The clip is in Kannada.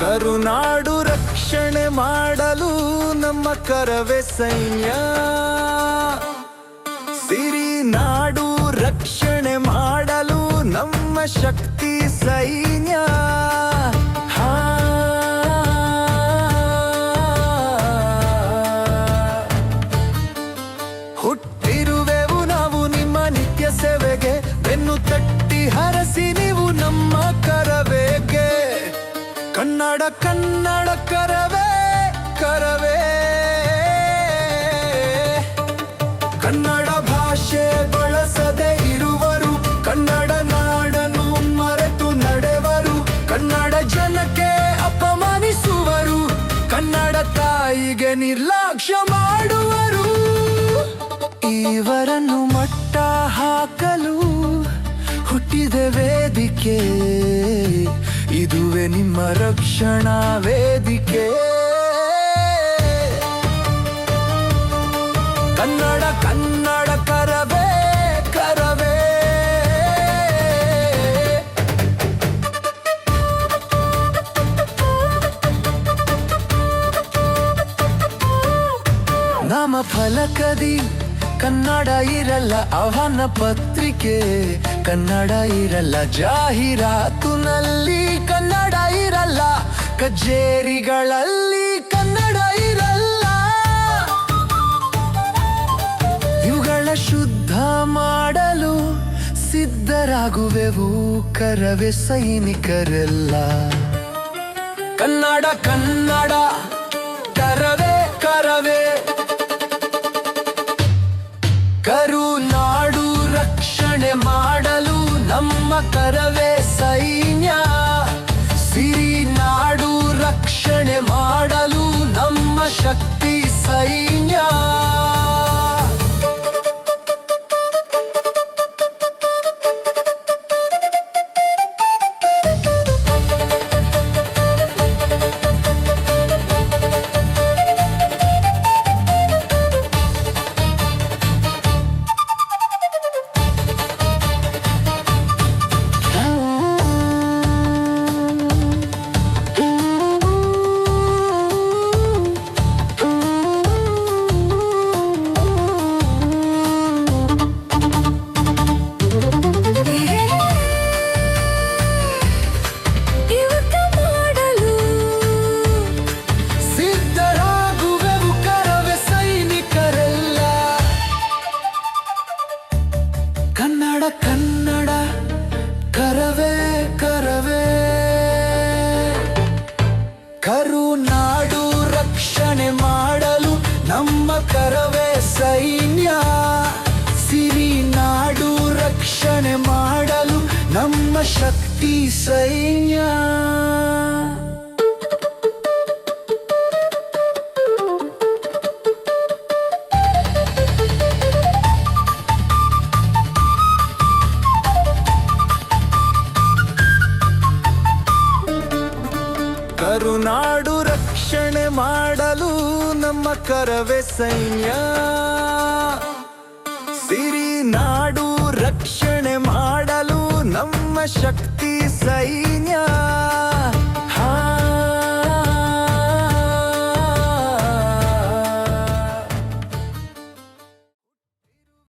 ಕರುನಾಡು ರಕ್ಷಣೆ ಮಾಡಲು ನಮ್ಮ ಕರವೇ ಸೈನ್ಯ ಸಿರಿ ನಾಡು ರಕ್ಷಣೆ ಮಾಡಲು ನಮ್ಮ ಶಕ್ತಿ ಸೈನ್ಯ. ಹುಟ್ಟಿರುವೆವು ನಾವು ನಿಮ್ಮ ನಿತ್ಯ ಸೇವೆಗೆ, ಬೆನ್ನು ತಟ್ಟಿ ಹರಸಿ ನೀವು ನಮ್ಮ ಕರವೇಗೆ ಕನ್ನಡ ಕನ್ನಡ ಕರವೇ ಕರವೇ. ಕನ್ನಡ ಭಾಷೆ ಬಳಸದೆ ಇರುವರು, ಕನ್ನಡ ನಾಡನ್ನು ಮರೆತು ನಡೆವರು, ಕನ್ನಡ ಜನಕ್ಕೆ ಅಪಮಾನಿಸುವರು, ಕನ್ನಡ ತಾಯಿಗೆ ನಿರ್ಲಕ್ಷ್ಯ ಮಾಡುವರು. ಇವರನ್ನು ಮಟ್ಟ ಹಾಕಲು ಹುಟ್ಟಿದ ವೇದಿಕೆ ನಿಮ್ಮ ರಕ್ಷಣಾ ವೇದಿಕೆ. ಕನ್ನಡ ಕನ್ನಡ ಕರವೇ. ಕರವೇ ನಮ್ಮ ಫಲಕದಿ, ಕನ್ನಡ ಇರಲ್ಲ ಅವನ ಪತ್ರಿಕೆ. ಕನ್ನಡ ಇರಲ್ಲ ಜಾಹೀರಾತುನಲ್ಲಿ ಇರಲ್ಲ ಕಚೇರಿಗಳಲ್ಲಿ ಕನ್ನಡ ಇರಲ್ಲ. ಇವುಗಳ ಶುದ್ಧ ಮಾಡಲು ಸಿದ್ಧರಾಗುವೆವು ಕರವೇ ಸೈನಿಕರೆಲ್ಲ. ಕನ್ನಡ ಕನ್ನಡ, ಕರವೇ ಕರವೇ. ಕರುನಾಡು ರಕ್ಷಣೆ ಮಾಡಲು ನಮ್ಮ ಕರವೇ ಸೈನ್ಯ ನಮ್ಮ ಕನ್ನಡ ಕರವೇ ಕರವೇ. ಕರುನಾಡು ರಕ್ಷಣೆ ಮಾಡಲು ನಮ್ಮ ಕರವೇ ಸೈನ್ಯ. ಸಿರಿ ನಾಡು ರಕ್ಷಣೆ ಮಾಡಲು ನಮ್ಮ ಶಕ್ತಿ ಸೈನ್ಯ. ಕರುನಾಡು ರಕ್ಷಣೆ ಮಾಡಲು ನಮ್ಮ ಕರವೇ ಸೈನ್ಯ. ಸಿರಿ ನಾಡು ರಕ್ಷಣೆ ಮಾಡಲು ನಮ್ಮ ಶಕ್ತಿ ಸೈನ್ಯ.